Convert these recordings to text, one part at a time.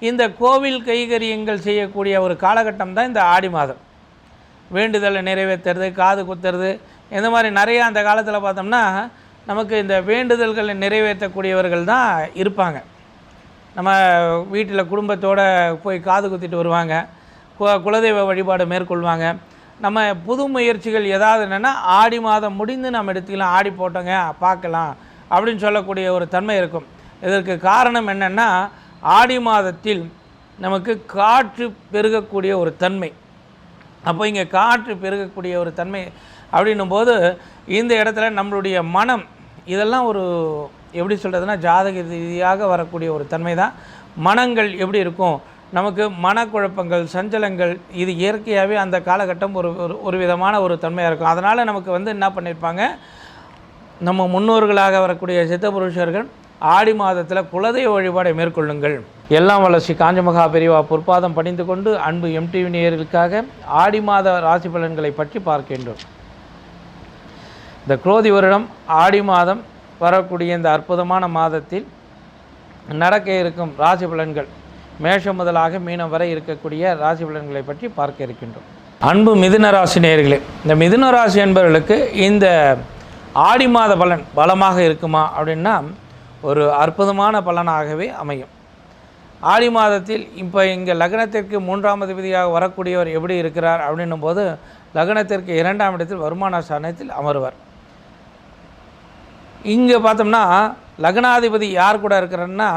இந்த கோவில் கைகரியங்கள் செய்யக்கூடிய ஒரு காலகட்டம் தான் இந்த ஆடி மாதம். வேண்டுதலை நிறைவேற்றுறது காது குத்துறது இந்த மாதிரி நிறையா அந்த காலத்தில் பார்த்தோம்னா நமக்கு இந்த வேண்டுதல்களை நிறைவேற்றக்கூடியவர்கள் தான் இருப்பாங்க. நம்ம வீட்டில் குடும்பத்தோடு போய் காது குத்திட்டு வருவாங்க. கு- குலதெய்வ வழிபாடு மேற்கொள்வாங்க. நம்ம புது முயற்சிகள் ஏதாவது என்னென்னா ஆடி மாதம் முடிந்து நம்ம எடுத்துக்கலாம் ஆடி போட்டோங்க பார்க்கலாம் அப்படின்னு சொல்லக்கூடிய ஒரு தன்மை இருக்கும். இதற்கு காரணம் என்னென்னா ஆடி மாதத்தில் நமக்கு காற்று பெருகக்கூடிய ஒரு தன்மை. அப்போ இங்கே காற்று பெருகக்கூடிய ஒரு தன்மை அப்படின்னும் போது இந்த இடத்துல நம்மளுடைய மனம் இதெல்லாம் ஒரு எப்படி சொல்கிறதுனா ஜாதக ரீதியாக வரக்கூடிய ஒரு தன்மை தான். மனங்கள் எப்படி இருக்கும்? நமக்கு மனக்குழப்பங்கள் சஞ்சலங்கள் இது இயற்கையாகவே அந்த காலகட்டம் ஒரு ஒரு ஒரு விதமான ஒரு தன்மையாக இருக்கும். அதனால் நமக்கு வந்து என்ன பண்ணியிருப்பாங்க நம்ம முன்னோர்களாக வரக்கூடிய சித்த புருஷர்கள் ஆடி மாதத்தில் குலதெய்வ வழிபாடை மேற்கொள்ளுங்கள். எல்லாம் வளர்ச்சி காஞ்சமகா பெரியவா பொற்பாதம் பணிந்து கொண்டு அன்பு எம்டிவி நேயர்களுக்காக ஆடி மாத ராசி பலன்களை பற்றி பார்க்கின்றோம். இந்த குரோதி வருடம் ஆடி மாதம் வரக்கூடிய இந்த அற்புதமான மாதத்தில் நடக்க இருக்கும் ராசி பலன்கள் மேஷம் முதலாக மீனம் வரை இருக்கக்கூடிய ராசி பலன்களை பற்றி பார்க்க இருக்கின்றோம். அன்பு மிதுன ராசி நேயர்களே இந்த மிதுன ராசி என்பவர்களுக்கு இந்த ஆடி மாத பலன் பலமாக இருக்குமா அப்படின்னா ஒரு அற்புதமான பலனாகவே அமையும். ஆடி மாதத்தில் இப்போ இங்கே லக்னத்திற்கு மூன்றாம் அதிபதியாக வரக்கூடியவர் எப்படி இருக்கிறார் அப்படின்னும் போது லக்னத்திற்கு இரண்டாம் இடத்தில் வருமான ஸ்தானத்தில் அமருவார். இங்கே பார்த்தோம்னா லக்னாதிபதி யார் கூட இருக்கிறன்னா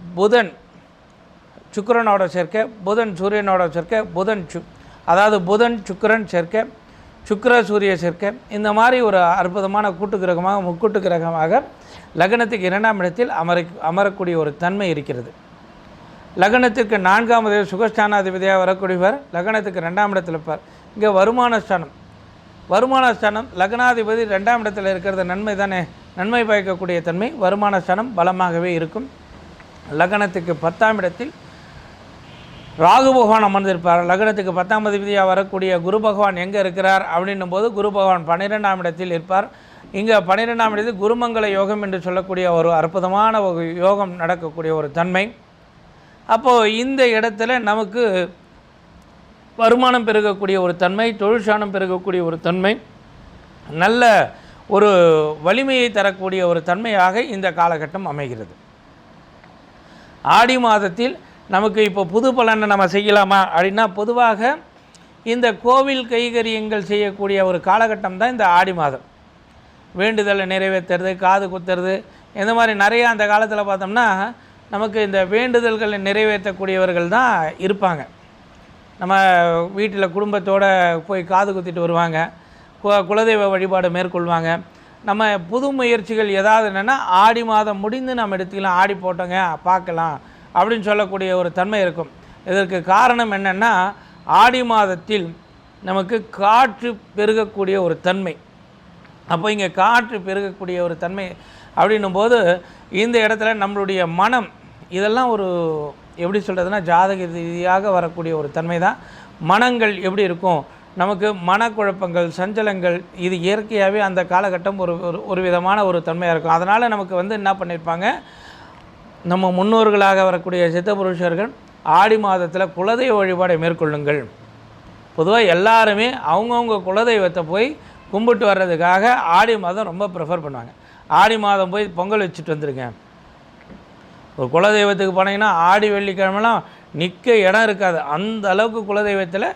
புதன் சுக்கரனோட சேர்க்க புதன் சூரியனோட சேர்க்க புதன் சு அதாவது புதன் சுக்கரன் சேர்க்க சுக்கர சூரிய சேர்க்கை. இந்த மாதிரி ஒரு அற்புதமான கூட்டு கிரகமாக முக்கூட்டு கிரகமாக லக்னத்துக்கு இரண்டாம் இடத்தில் அமர அமரக்கூடிய ஒரு தன்மை இருக்கிறது. லக்னத்திற்கு நான்காம் தேதி சுகஸ்தானாதிபதியாக வரக்கூடியவர் லக்னத்துக்கு ரெண்டாம் இடத்தில் இருப்பார். இங்கே வருமான ஸ்தானம். வருமான ஸ்தானம் லக்னாதிபதி ரெண்டாம் இடத்தில் இருக்கிறது நன்மை தானே. நன்மை பயக்கக்கூடிய தன்மை வருமான ஸ்தானம் பலமாகவே இருக்கும். லக்னத்துக்கு பத்தாம் இடத்தில் ராகு பகவான் அமர்ந்திருப்பார். லக்னத்துக்கு பத்தாம் அதிபதியாக வரக்கூடிய குரு பகவான் எங்கே இருக்கிறார் அப்படின்னும் போது குரு பகவான் பன்னிரெண்டாம் இடத்தில் இருப்பார். இங்கே பன்னிரெண்டாம் இடத்தில் குருமங்கல யோகம் என்று சொல்லக்கூடிய ஒரு அற்புதமான ஒரு யோகம் நடக்கக்கூடிய ஒரு தன்மை. அப்போது இந்த இடத்துல நமக்கு வருமானம் பெருகக்கூடிய ஒரு தன்மை தொழிற்சானம் பெருகக்கூடிய ஒரு தன்மை நல்ல ஒரு வலிமையை தரக்கூடிய ஒரு தன்மையாக இந்த காலகட்டம் அமைகிறது. ஆடி மாதத்தில் நமக்கு இப்போ புது பலனை நம்ம செய்யலாமா அப்படின்னா பொதுவாக இந்த கோவில் கைகரியங்கள் செய்யக்கூடிய ஒரு காலகட்டம் தான் இந்த ஆடி மாதம். வேண்டுதலை நிறைவேற்றுறது காது குத்துறது இந்த மாதிரி நிறையா அந்த காலத்தில் பார்த்தோம்னா நமக்கு இந்த வேண்டுதல்களை நிறைவேற்றக்கூடியவர்கள் தான் இருப்பாங்க. நம்ம வீட்டில் குடும்பத்தோடு போய் காது குத்திட்டு வருவாங்க. கு- குலதெய்வ வழிபாடு மேற்கொள்வாங்க. நம்ம புது முயற்சிகள் ஏதாவது என்னென்னா ஆடி மாதம் முடிந்து நம்ம எடுத்துக்கலாம் ஆடி போட்டோங்க பார்க்கலாம். அப்படின்னு சொல்லக்கூடிய ஒரு தன்மை இருக்கும். இதற்கு காரணம் என்னென்னா ஆடி மாதத்தில் நமக்கு காற்று பெருகக்கூடிய ஒரு தன்மை. அப்போ இங்கே காற்று பெருகக்கூடிய ஒரு தன்மை அப்படின்னும் போது இந்த இடத்துல நம்மளுடைய மனம் இதெல்லாம் ஒரு எப்படி சொல்கிறதுனா ஜாதக ரீதியாக வரக்கூடிய ஒரு தன்மை தான். மனங்கள் எப்படி இருக்கும்? நமக்கு மனக்குழப்பங்கள் சஞ்சலங்கள் இது இயற்கையாகவே அந்த காலகட்டம் ஒரு ஒரு ஒரு விதமான ஒரு தன்மையாக இருக்கும். அதனால் நமக்கு வந்து என்ன பண்ணியிருப்பாங்க நம்ம முன்னோர்களாக வரக்கூடிய சித்த புருஷர்கள் ஆடி மாதத்தில் குலதெய்வ வழிபாடை மேற்கொள்ளுங்கள். பொதுவாக எல்லாருமே அவங்கவுங்க குலதெய்வத்தை போய் கும்பிட்டு வர்றதுக்காக ஆடி மாதம் ரொம்ப ப்ரிஃபர் பண்ணுவாங்க. ஆடி மாதம் போய் பொங்கல் வச்சுட்டு வந்துருங்க. ஒரு குலதெய்வத்துக்கு போனீங்கன்னா ஆடி வெள்ளிக்கிழமெல்லாம் நிற்க இடம் இருக்காது. அந்த அளவுக்கு குலதெய்வத்தில்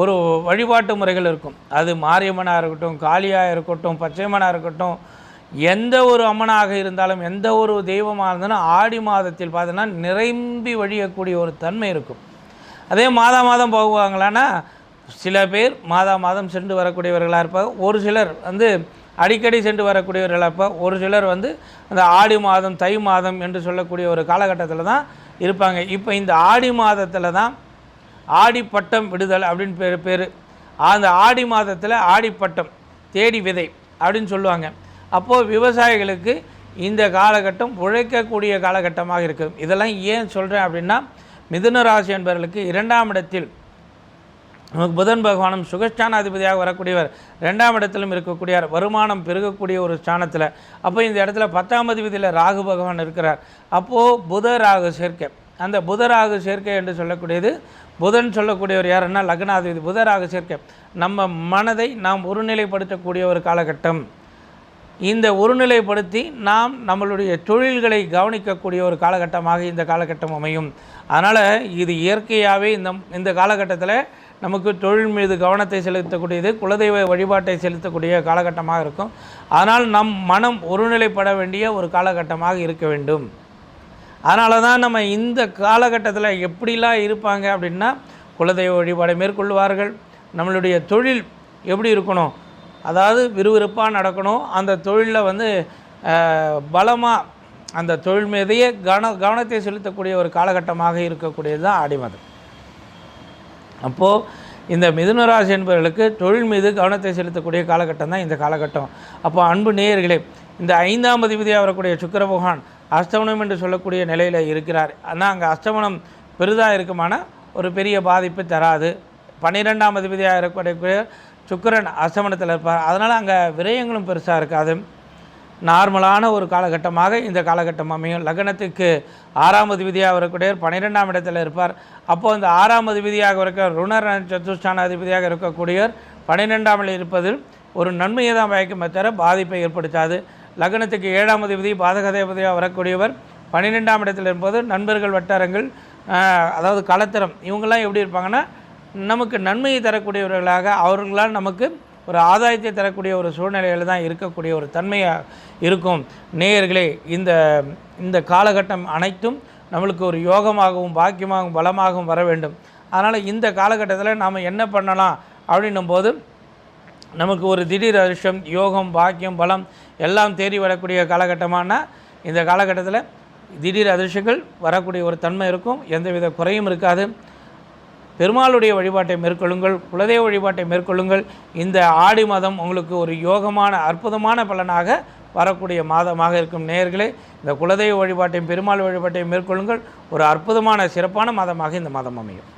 ஒரு வழிபாட்டு முறைகள் இருக்கும். அது மாரியம்மனாக இருக்கட்டும் காளியாக இருக்கட்டும் பச்சையம்மனாக இருக்கட்டும் எந்த ஒரு அம்மனாக இருந்தாலும் எந்த ஒரு தெய்வமாக இருந்தாலும் ஆடி மாதத்தில் பார்த்தோன்னா நிரம்பி வழியக்கூடிய ஒரு தன்மை இருக்கும். அதே மாதா மாதம் போவாங்களான்னா சில பேர் மாதா மாதம் சென்று வரக்கூடியவர்களாக இருப்பாங்க. ஒரு சிலர் வந்து அடிக்கடி சென்று வரக்கூடியவர்களாக இருப்பாங்க. ஒரு சிலர் வந்து அந்த ஆடி மாதம் தை மாதம் என்று சொல்லக்கூடிய ஒரு காலகட்டத்தில் தான் இருப்பாங்க. இப்போ இந்த ஆடி மாதத்தில் தான் ஆடிப்பட்டம் விடுதல் அப்படின்னு பேர் பேர். அந்த ஆடி மாதத்தில் ஆடிப்பட்டம் தேடி விதை அப்படின்னு சொல்லுவாங்க. அப்போது விவசாயிகளுக்கு இந்த காலகட்டம் உழைக்கக்கூடிய காலகட்டமாக இருக்கும் இதெல்லாம் ஏன் சொல்கிறேன் அப்படின்னா மிதுன ராசி என்பவர்களுக்கு இரண்டாம் இடத்தில் நமக்கு புதன் பகவானும் சுகஸ்தானாதிபதியாக வரக்கூடியவர். ரெண்டாம் இடத்திலும் இருக்கக்கூடியவர் வருமானம் பெருகக்கூடிய ஒரு ஸ்தானத்தில். அப்போ இந்த இடத்துல பத்தாம் அதிபதியில் ராகு பகவான் இருக்கிறார். அப்போது புத ராகு சேர்க்கை. அந்த புதராகு சேர்க்கை என்று சொல்லக்கூடியது புதன் சொல்லக்கூடியவர் யாருன்னா லக்னாதிபதி. புதராகு சேர்க்கை. நம்ம மனதை நாம் ஒருநிலைப்படுத்தக்கூடிய ஒரு காலகட்டம். இந்த ஒருநிலைப்படுத்தி நாம் நம்மளுடைய தொழில்களை கவனிக்கக்கூடிய ஒரு காலகட்டமாக இந்த காலகட்டம் அமையும். அதனால் இது இயற்கையாகவே இந்த இந்த காலகட்டத்தில் நமக்கு தொழில் மீது கவனத்தை செலுத்தக்கூடியது குலதெய்வ வழிபாட்டை செலுத்தக்கூடிய காலகட்டமாக இருக்கும். ஆனால் நம் மனம் ஒருநிலைப்பட வேண்டிய ஒரு காலகட்டமாக இருக்க வேண்டும். அதனால தான் நம்ம இந்த காலகட்டத்தில் எப்படிலாம் இருப்பாங்க அப்படின்னா குலதெய்வ வழிபாடை மேற்கொள்வார்கள் நம்மளுடைய தொழில் எப்படி இருக்கணும் அதாவது விறுவிறுப்பாக நடக்கணும். அந்த தொழிலில் வந்து பலமாக அந்த தொழில் மீதையே கவன கவனத்தை செலுத்தக்கூடிய ஒரு காலகட்டமாக இருக்கக்கூடியது தான் ஆடி மாதம் அப்போது இந்த மிதுனராசி என்பவர்களுக்கு தொழில் மீது கவனத்தை செலுத்தக்கூடிய காலகட்டம் தான் இந்த காலகட்டம். அப்போ அன்பு நேயர்களே இந்த ஐந்தாம் அதிபதியாக வரக்கூடிய சுக்கர பகவான் அஸ்தமனம் என்று சொல்லக்கூடிய நிலையில் இருக்கிறார். ஆனால் அங்கே அஸ்தமனம் பெரிதாக இருக்குமான ஒரு பெரிய பாதிப்பு தராது. பன்னிரெண்டாம் அதிபதியாக இருக்கக்கூடிய சுக்கிரன் அசமனத்தில் இருப்பார். அதனால் அங்கே விரயங்களும் பெருசாக இருக்காது. நார்மலான ஒரு காலகட்டமாக இந்த காலகட்டம் அமையும். லக்னத்துக்கு ஆறாம் அதிபதியாக வரக்கூடிய பன்னிரெண்டாம் இடத்தில் இருப்பார். அப்போது அந்த ஆறாம் அதிபதியாக இருக்க ருணர் சதுஷ்டான அதிபதியாக இருக்கக்கூடியவர் பன்னிரெண்டாம் இருப்பதில் ஒரு நன்மையை தான் பயக்குமே தவிர பாதிப்பை ஏற்படுத்தாது. லக்னத்துக்கு ஏழாம் அதிபதி பாதகதேபதியாக வரக்கூடியவர் பன்னிரெண்டாம் இடத்தில் இருப்பது நண்பர்கள் வட்டாரங்கள் அதாவது கலத்திரம். இவங்கெல்லாம் எப்படி இருப்பாங்கன்னா நமக்கு நன்மையை தரக்கூடியவர்களாக அவர்களால் நமக்கு ஒரு ஆதாயத்தை தரக்கூடிய ஒரு சூழ்நிலையில் தான் இருக்கக்கூடிய ஒரு தன்மையாக இருக்கும். நேயர்களே இந்த இந்த காலகட்டம் அனைத்தும் நம்மளுக்கு ஒரு யோகமாகவும் பாக்கியமாகவும் பலமாகவும் வர வேண்டும். அதனால் இந்த காலகட்டத்தில் நாம் என்ன பண்ணலாம் அப்படின்னும் போது நமக்கு ஒரு திடீர் அதிர்ஷ்டம் யோகம் பாக்கியம் பலம் எல்லாம் தேடி வரக்கூடிய காலகட்டமான இந்த காலகட்டத்தில் திடீர் அதிர்ஷ்டங்கள் வரக்கூடிய ஒரு தன்மை இருக்கும். எந்தவித குறையும் இருக்காது. பெருமாளுடைய வழிபாட்டை மேற்கொள்ளுங்கள் குலதெய்வ வழிபாட்டை மேற்கொள்ளுங்கள். இந்த ஆடி மாதம் உங்களுக்கு ஒரு யோகமான அற்புதமான பலனாக வரக்கூடிய மாதமாக இருக்கும் நேயர்களே. இந்த குலதெய்வ வழிபாட்டையும் பெருமாள் வழிபாட்டையும் மேற்கொள்ளுங்கள். ஒரு அற்புதமான சிறப்பான மாதமாக இந்த மாதம் அமையும்.